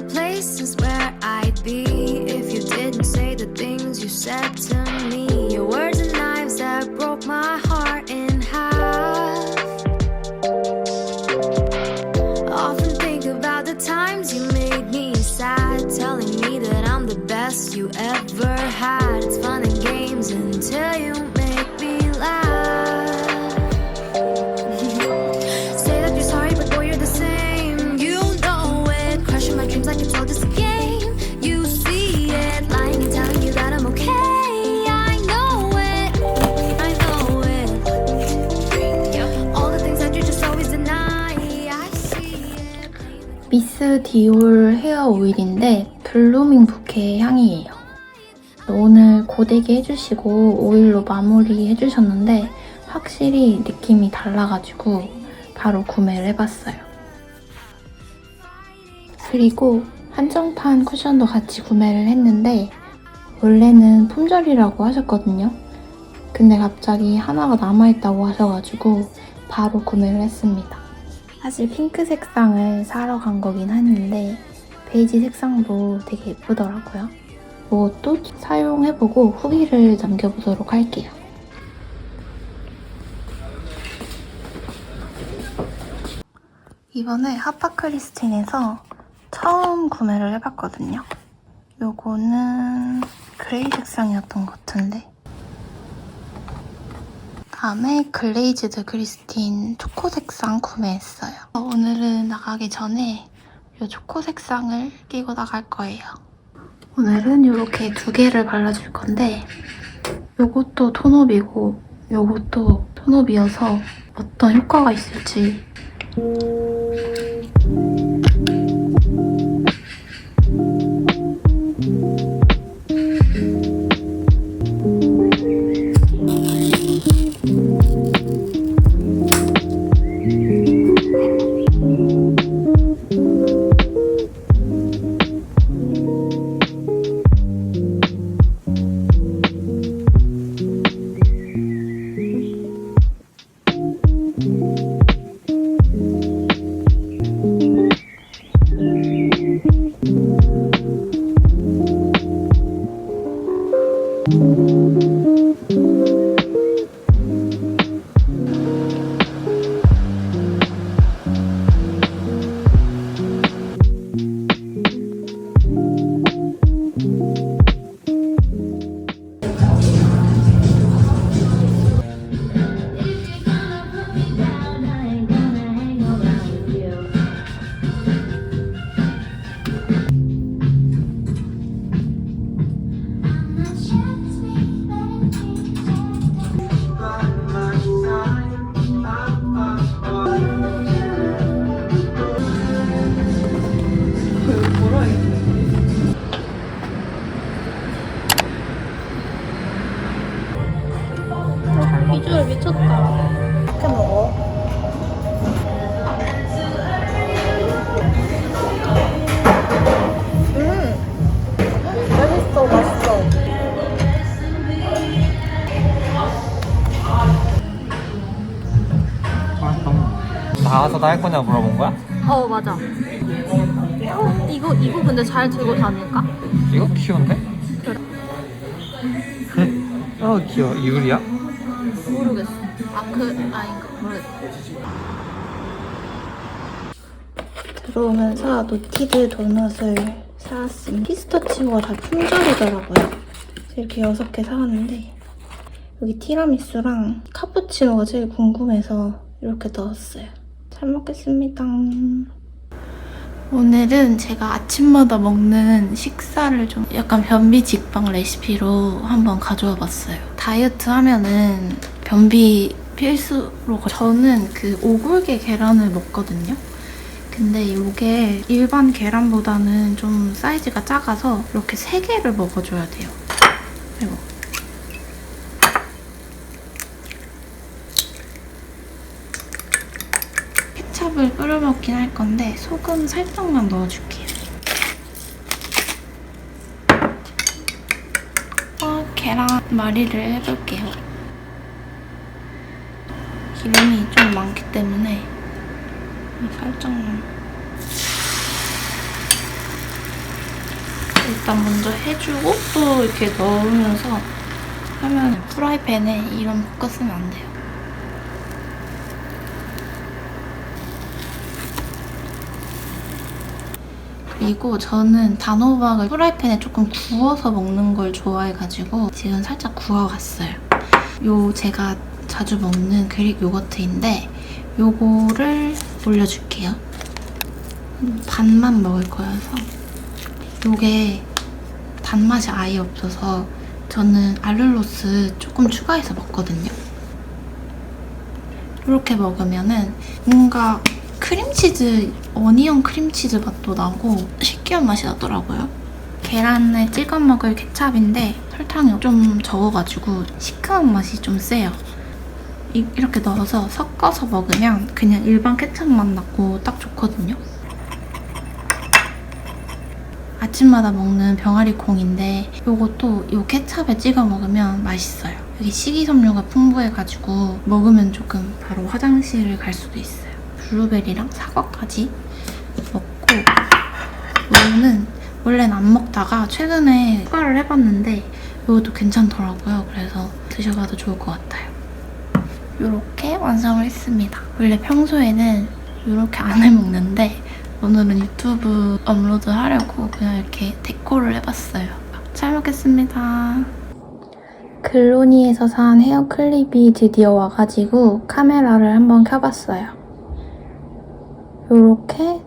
the places where I'd be if you didn't say the things you said to me. Your words and knives that broke my heart in half. Often think about the times you made me sad, telling me that I'm the best you ever had. It's fun and games until you 디올 헤어 오일인데 블루밍 부케 향이에요. 오늘 고데기 해주시고 오일로 마무리 해주셨는데 확실히 느낌이 달라가지고 바로 구매를 해봤어요. 그리고 한정판 쿠션도 같이 구매를 했는데 원래는 품절이라고 하셨거든요. 근데 갑자기 하나가 남아있다고 하셔가지고 바로 구매를 했습니다. 사실 핑크 색상을 사러 간 거긴 했는데 베이지 색상도 되게 예쁘더라고요. 뭐또 사용해보고 후기를 남겨보도록 할게요. 이번에 하파크리스틴에서 처음 구매를 해봤거든요. 요거는 그레이 색상이었던 것 같은데 다음에 글레이즈드 크리스틴 초코 색상 구매했어요. 어, 오늘은 나가기 전에 이 초코 색상을 끼고 나갈 거예요. 오늘은 이렇게 두 개를 발라줄 건데 요것도 톤업이고 요것도 톤업이어서 어떤 효과가 있을지 비주얼 미쳤다. 이렇게 먹어. 음, 맛있어, 맛있어. 나가서 나할 거냐 물어본 거야? 어, 맞아. 어, 이거, 이거 근데 잘 들고 다닐까? 이거 귀여운데? 어 귀여워 이불이야? 아, 그, 아닌가, 모르겠어. 들어오면서 노티드 도넛을 사왔습니다. 피스타치오가 다 품절이더라고요. 이렇게 6개 사왔는데 여기 티라미수랑 카푸치노가 제일 궁금해서 이렇게 넣었어요. 잘 먹겠습니다. 오늘은 제가 아침마다 먹는 식사를 좀 약간 변비 직방 레시피로 한번 가져와 봤어요. 다이어트 하면은 변비 필수로 저는 그 오골계 계란을 먹거든요. 근데 이게 일반 계란보다는 좀 사이즈가 작아서 이렇게 세 개를 먹어줘야 돼요. 그리고 케찹을 뿌려 먹긴 할 건데 소금 살짝만 넣어줄게요. 어, 계란 말이를 해볼게요. 기름이 좀 많기 때문에 살짝만 일단 먼저 해주고 또 이렇게 넣으면서 하면 프라이팬에 이런 볶았으면 안 돼요. 그리고 저는 단호박을 프라이팬에 조금 구워서 먹는 걸 좋아해가지고 지금 살짝 구워갔어요. 요 제가 자주 먹는 그릭 요거트인데 요거를 올려줄게요. 반만 먹을 거여서 요게 단맛이 아예 없어서 저는 알룰로스 조금 추가해서 먹거든요. 이렇게 먹으면은 뭔가 크림치즈, 어니언 크림치즈 맛도 나고 식기한 맛이 나더라고요. 계란을 찍어 먹을 케찹인데 설탕이 좀 적어가지고 시큼한 맛이 좀 세요. 이- 이렇게 넣어서 섞어서 먹으면 그냥 일반 케찹 맛 나고 딱 좋거든요. 아침마다 먹는 병아리 콩인데 요것도 요 케찹에 찍어 먹으면 맛있어요. 여기 식이섬유가 풍부해가지고 먹으면 조금 바로 화장실을 갈 수도 있어요. 블루베리랑 사과까지 먹고 요거는 원래는 안 먹다가 최근에 추가를 해봤는데 이것도 괜찮더라고요. 그래서 드셔봐도 좋을 것 같아요. 이렇게 완성을 했습니다. 원래 평소에는 이렇게 안 해먹는데 오늘은 유튜브 업로드 하려고 그냥 이렇게 데코를 해봤어요. 잘 먹겠습니다. 글로니에서 산 헤어 클립이 드디어 와가지고 카메라를 한번 켜봤어요. 이렇게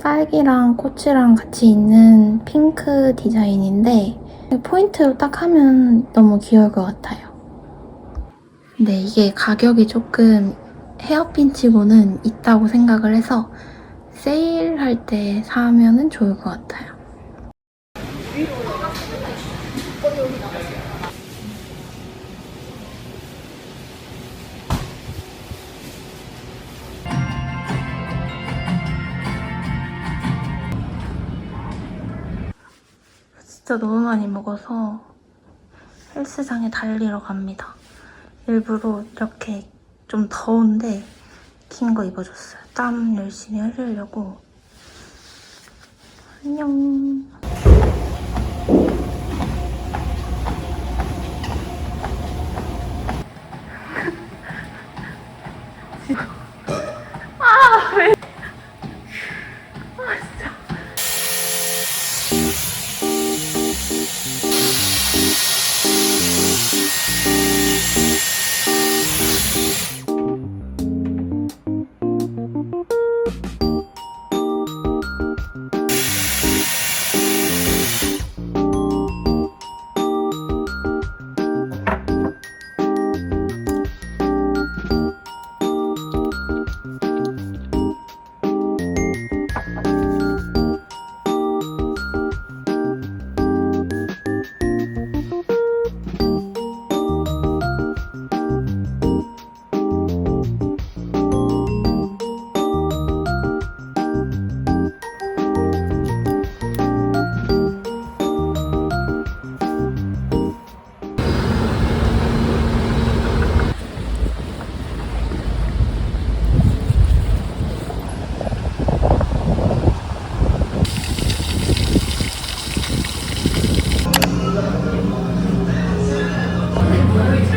딸기랑 꽃이랑 같이 있는 핑크 디자인인데 포인트로 딱 하면 너무 귀여울 것 같아요. 근데 이게 가격이 조금 헤어핀 치고는 있다고 생각을 해서 세일할 때 사면 은 좋을 것 같아요. 진짜 너무 많이 먹어서 헬스장에 달리러 갑니다. 일부러 이렇게 좀 더운데 긴 거 입어줬어요. 땀 열심히 흘리려고. 안녕.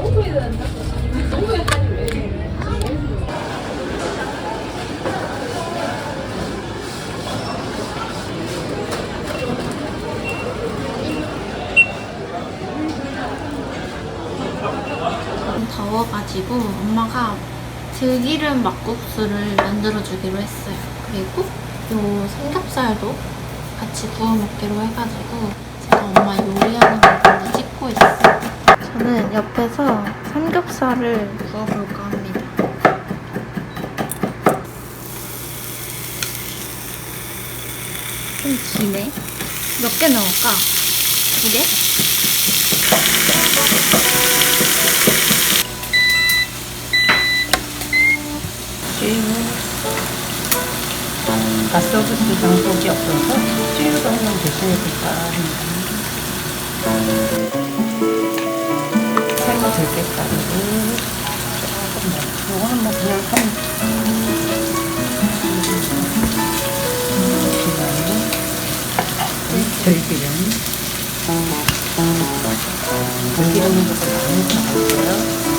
좀 더워가지고 엄마가 들기름 막국수를 만들어주기로 했어요. 그리고 요 삼겹살도 같이 구워 먹기로 해가지고 제가 엄마 요리하는 걸 먼저 찍고 있어요. 저는 옆에서 삼겹살을 구워볼까 합니다. 좀 기네. 몇 개 넣을까? 두 개? 가스오브스 장독이 없어서 찌우 정도 드셔야겠다 삶아 들깨가루를 조금 넣고 이거는 뭐 그냥 한 들기름 들기름은 조금 많이 들어갔어요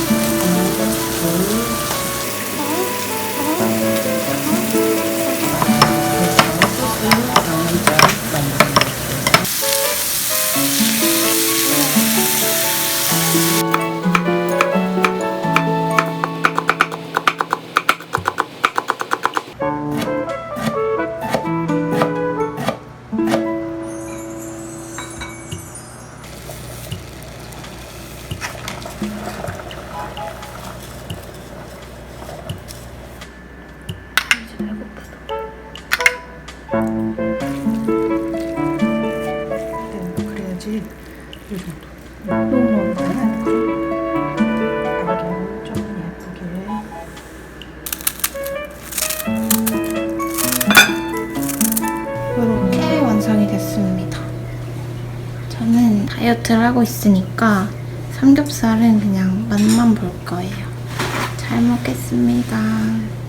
다이어트를 하고 있으니까 삼겹살은 그냥 맛만 볼 거예요. 잘 먹겠습니다.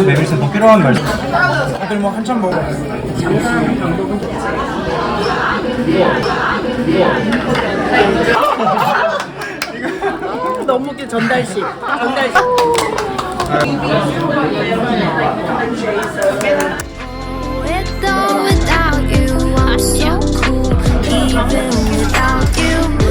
또 메밀스도 필요한 말씀. 다들 뭐 한참 먹어. 너무 웃겨 전달식. 전달식. With or without you, I'm so cool, even without you.